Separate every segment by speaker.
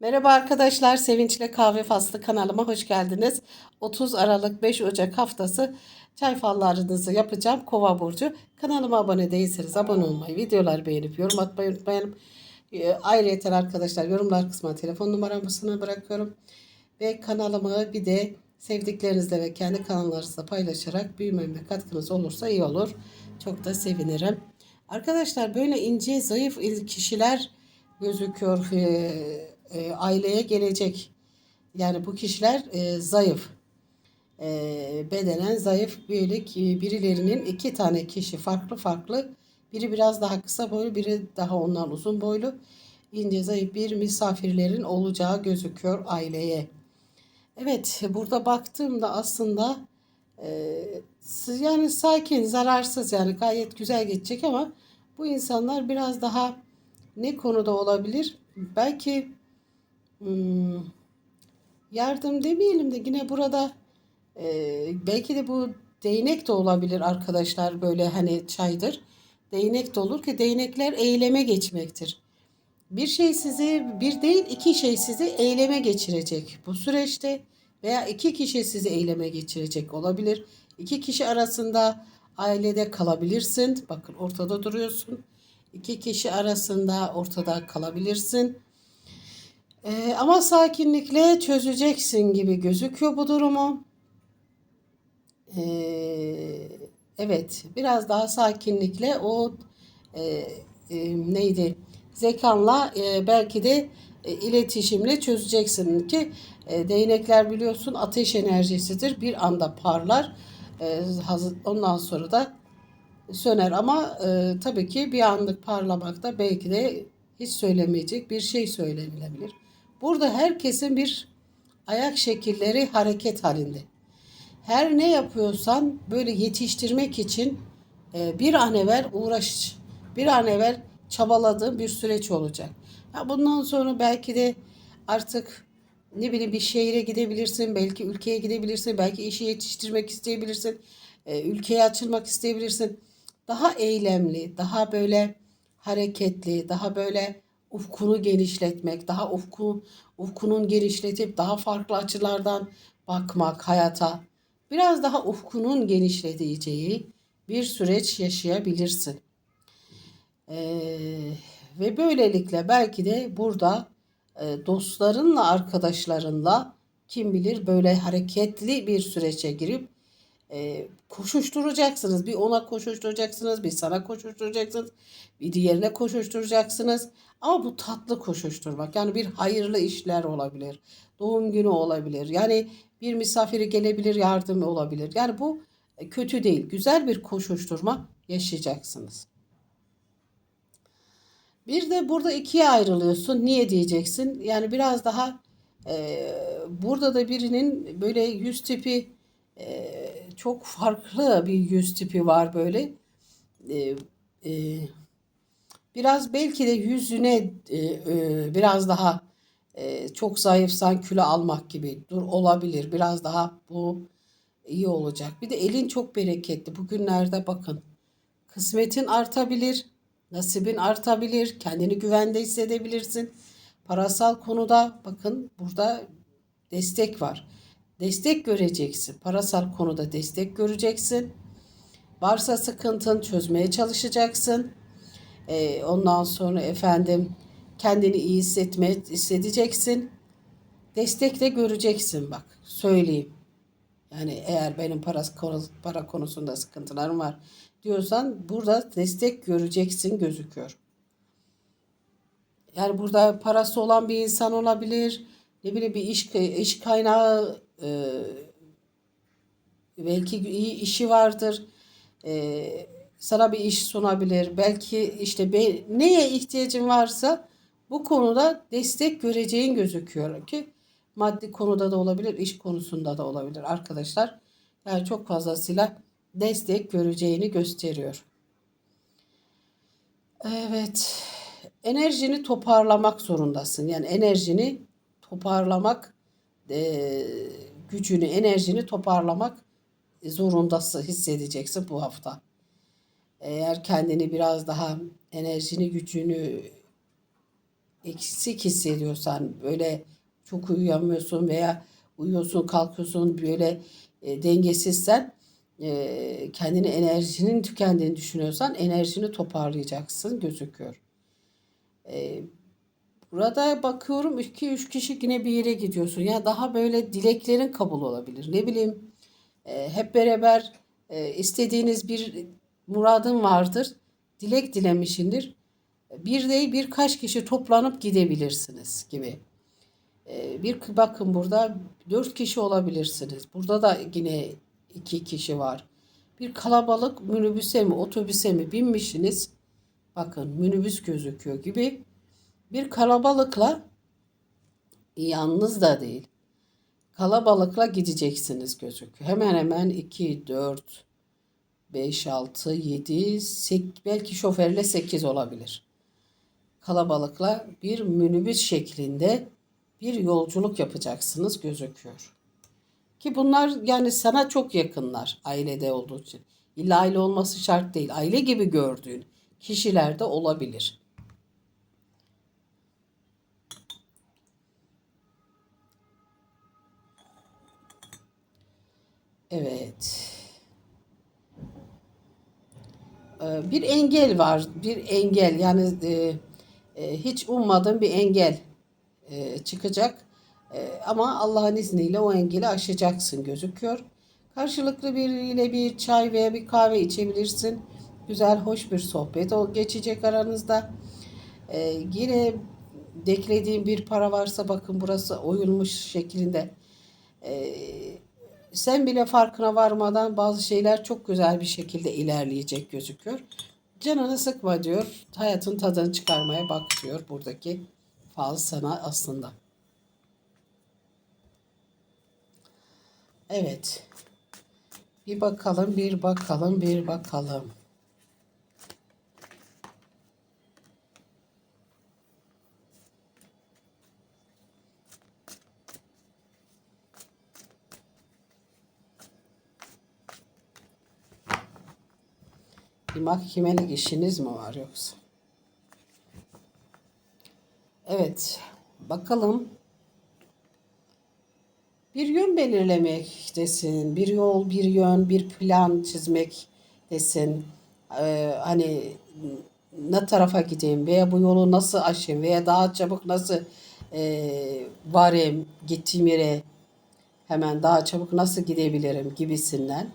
Speaker 1: Merhaba arkadaşlar, Sevinçle Kahve Faslı kanalıma hoş geldiniz. 30 Aralık 5 Ocak haftası çay fallarınızı yapacağım. Kova burcu. Kanalıma abone değilseniz abone olmayı, videoları beğenip yorum atmayı unutmayın. Ee, Ayrıca arkadaşlar yorumlar kısmına telefon numaramı bırakıyorum. Ve kanalımı bir de sevdiklerinizle ve kendi kanallarınızla paylaşarak büyümeme katkınız olursa iyi olur. Çok da sevinirim. Arkadaşlar böyle ince zayıf kişiler gözüküyor e, e, aileye gelecek. Yani bu kişiler e, zayıf. E, bedenen zayıf böyle ki birilerinin iki tane kişi farklı farklı. Biri biraz daha kısa boylu, biri daha ondan uzun boylu. ince zayıf bir misafirlerin olacağı gözüküyor aileye. Evet burada baktığımda aslında e, yani sakin, zararsız yani gayet güzel geçecek ama bu insanlar biraz daha ne konuda olabilir? Belki hmm, yardım demeyelim de yine burada e, belki de bu değnek de olabilir arkadaşlar böyle hani çaydır. Değnek de olur ki değnekler eyleme geçmektir. Bir şey sizi bir değil iki şey sizi eyleme geçirecek bu süreçte veya iki kişi sizi eyleme geçirecek olabilir. İki kişi arasında ailede kalabilirsin. Bakın ortada duruyorsun. İki kişi arasında ortada kalabilirsin. Ee, ama sakinlikle çözeceksin gibi gözüküyor bu durumu. Ee, evet, biraz daha sakinlikle o e, e, neydi? Zekanla e, belki de e, iletişimle çözeceksin ki e, değnekler biliyorsun ateş enerjisidir. Bir anda parlar. E, ondan sonra da söner ama e, tabii ki bir anlık parlamakta belki de hiç söylemeyecek bir şey söylenilebilir. Burada herkesin bir ayak şekilleri hareket halinde. Her ne yapıyorsan böyle yetiştirmek için e, bir an evvel uğraş, bir an evvel çabaladığın bir süreç olacak. Ya bundan sonra belki de artık ne bileyim bir şehire gidebilirsin, belki ülkeye gidebilirsin, belki işi yetiştirmek isteyebilirsin, e, ülkeye açılmak isteyebilirsin. Daha eylemli, daha böyle hareketli, daha böyle ufkunu genişletmek, daha ufku ufkunun genişletip daha farklı açılardan bakmak hayata, biraz daha ufkunun genişleyeceği bir süreç yaşayabilirsin. Ee, ve böylelikle belki de burada e, dostlarınla, arkadaşlarınla kim bilir böyle hareketli bir sürece girip e, koşuşturacaksınız. Bir ona koşuşturacaksınız, bir sana koşuşturacaksınız, bir diğerine koşuşturacaksınız. Ama bu tatlı koşuşturmak. Yani bir hayırlı işler olabilir. Doğum günü olabilir. Yani bir misafiri gelebilir, yardım olabilir. Yani bu e, kötü değil. Güzel bir koşuşturma yaşayacaksınız. Bir de burada ikiye ayrılıyorsun. Niye diyeceksin? Yani biraz daha e, burada da birinin böyle yüz tipi e, çok farklı bir yüz tipi var böyle. E, e, biraz belki de yüzüne e, e, biraz daha e, çok zayıfsan kilo almak gibi dur olabilir. Biraz daha bu iyi olacak. Bir de elin çok bereketli. Bugünlerde bakın. Kısmetin artabilir. Nasibin artabilir. Kendini güvende hissedebilirsin. Parasal konuda bakın burada destek var. Destek göreceksin. Parasal konuda destek göreceksin. Varsa sıkıntın çözmeye çalışacaksın. Ee, ondan sonra efendim kendini iyi hissetme, hissedeceksin. Destek de göreceksin bak söyleyeyim. Yani eğer benim parası, para konusunda sıkıntılarım var diyorsan burada destek göreceksin gözüküyor. Yani burada parası olan bir insan olabilir. Ne bileyim bir iş, iş kaynağı e, belki iyi işi vardır. E, sana bir iş sunabilir. Belki işte be, neye ihtiyacın varsa bu konuda destek göreceğin gözüküyor ki maddi konuda da olabilir, iş konusunda da olabilir arkadaşlar. Yani çok fazlasıyla destek göreceğini gösteriyor. Evet. Enerjini toparlamak zorundasın. Yani enerjini toparlamak e, gücünü, enerjini toparlamak zorundasın, hissedeceksin bu hafta. Eğer kendini biraz daha enerjini, gücünü eksik hissediyorsan böyle çok uyuyamıyorsun veya uyuyorsun kalkıyorsun böyle e, dengesizsen e, kendini enerjinin tükendiğini düşünüyorsan enerjini toparlayacaksın gözüküyor. E, burada bakıyorum 2-3 kişi yine bir yere gidiyorsun. Ya daha böyle dileklerin kabul olabilir. Ne bileyim e, hep beraber e, istediğiniz bir muradın vardır. Dilek dilemişindir. Bir değil birkaç kişi toplanıp gidebilirsiniz gibi. E, bir bakın burada dört kişi olabilirsiniz. Burada da yine iki kişi var. Bir kalabalık minibüse mi otobüse mi binmişsiniz. Bakın minibüs gözüküyor gibi. Bir kalabalıkla yalnız da değil. Kalabalıkla gideceksiniz gözüküyor. Hemen hemen 2, 4, 5, 6, 7, 8, belki şoförle 8 olabilir. Kalabalıkla bir minibüs şeklinde bir yolculuk yapacaksınız gözüküyor. Ki bunlar yani sana çok yakınlar ailede olduğu için. İlla aile olması şart değil. Aile gibi gördüğün kişiler de olabilir. Evet. Ee, Bir engel var. Bir engel yani e, e, hiç ummadığım bir engel e, çıkacak. Ama Allah'ın izniyle o engeli aşacaksın gözüküyor. Karşılıklı biriyle bir çay veya bir kahve içebilirsin. Güzel, hoş bir sohbet o geçecek aranızda. E, yine beklediğim bir para varsa bakın burası oyulmuş şeklinde. E, sen bile farkına varmadan bazı şeyler çok güzel bir şekilde ilerleyecek gözüküyor. Canını sıkma diyor. Hayatın tadını çıkarmaya bak diyor buradaki fal sana aslında. Evet. Bir bakalım, bir bakalım, bir bakalım. Mahkemelik işiniz mi var yoksa? Evet. Bakalım. Bir yön belirlemek desin. Bir yol, bir yön, bir plan çizmek desin. Ee, hani ne tarafa gideyim veya bu yolu nasıl aşayım veya daha çabuk nasıl e, varayım gittiğim yere hemen daha çabuk nasıl gidebilirim gibisinden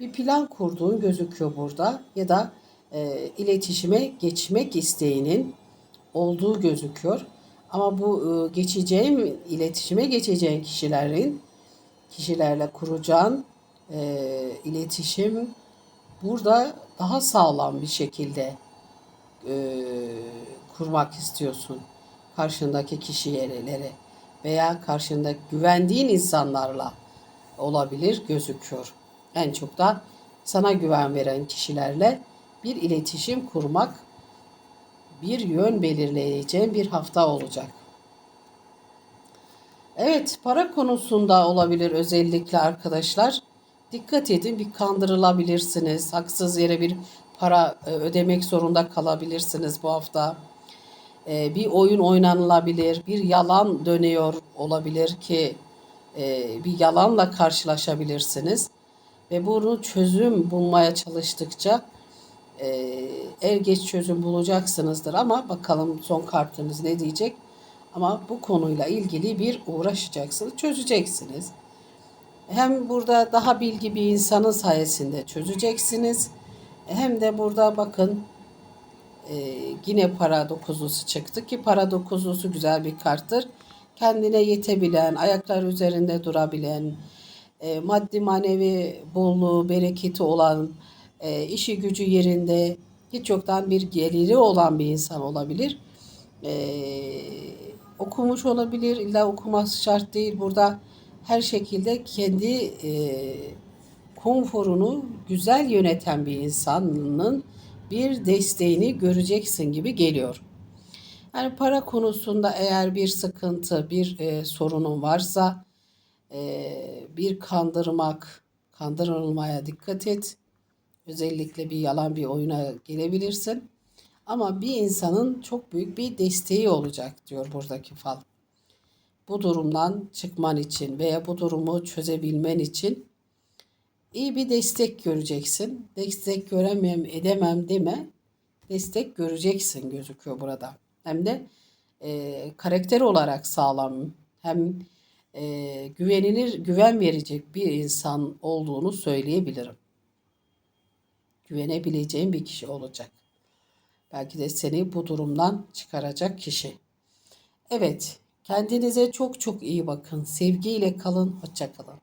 Speaker 1: bir plan kurduğun gözüküyor burada ya da e, iletişime geçmek isteğinin olduğu gözüküyor. Ama bu e, geçeceğim iletişime geçeceğin kişilerin kişilerle kuracağın e, iletişim burada daha sağlam bir şekilde e, kurmak istiyorsun karşındaki kişileri veya karşında güvendiğin insanlarla olabilir gözüküyor. En çok da sana güven veren kişilerle bir iletişim kurmak, bir yön belirleyeceğin bir hafta olacak. Evet, para konusunda olabilir özellikle arkadaşlar. Dikkat edin bir kandırılabilirsiniz. Haksız yere bir para e, ödemek zorunda kalabilirsiniz bu hafta. E, bir oyun oynanılabilir, bir yalan dönüyor olabilir ki e, bir yalanla karşılaşabilirsiniz ve bunu çözüm bulmaya çalıştıkça e, er geç çözüm bulacaksınızdır ama bakalım son kartınız ne diyecek. Ama bu konuyla ilgili bir uğraşacaksınız, çözeceksiniz. Hem burada daha bilgi bir insanın sayesinde çözeceksiniz. Hem de burada bakın e, yine para dokuzlusu çıktı ki para dokuzlusu güzel bir karttır. Kendine yetebilen, ayaklar üzerinde durabilen, e, maddi manevi bolluğu, bereketi olan, e, işi gücü yerinde, hiç yoktan bir geliri olan bir insan olabilir. E, okumuş olabilir, illa okuması şart değil. Burada her şekilde kendi konforunu güzel yöneten bir insanın bir desteğini göreceksin gibi geliyor. Yani para konusunda eğer bir sıkıntı, bir e, sorunun varsa e, bir kandırmak, kandırılmaya dikkat et. Özellikle bir yalan bir oyuna gelebilirsin. Ama bir insanın çok büyük bir desteği olacak diyor buradaki fal. Bu durumdan çıkman için veya bu durumu çözebilmen için iyi bir destek göreceksin. Destek göremem, edemem deme. Destek göreceksin gözüküyor burada. Hem de e, karakter olarak sağlam hem e, güvenilir, güven verecek bir insan olduğunu söyleyebilirim. Güvenebileceğin bir kişi olacak. Belki de seni bu durumdan çıkaracak kişi. Evet, kendinize çok çok iyi bakın. Sevgiyle kalın, hoşça kalın.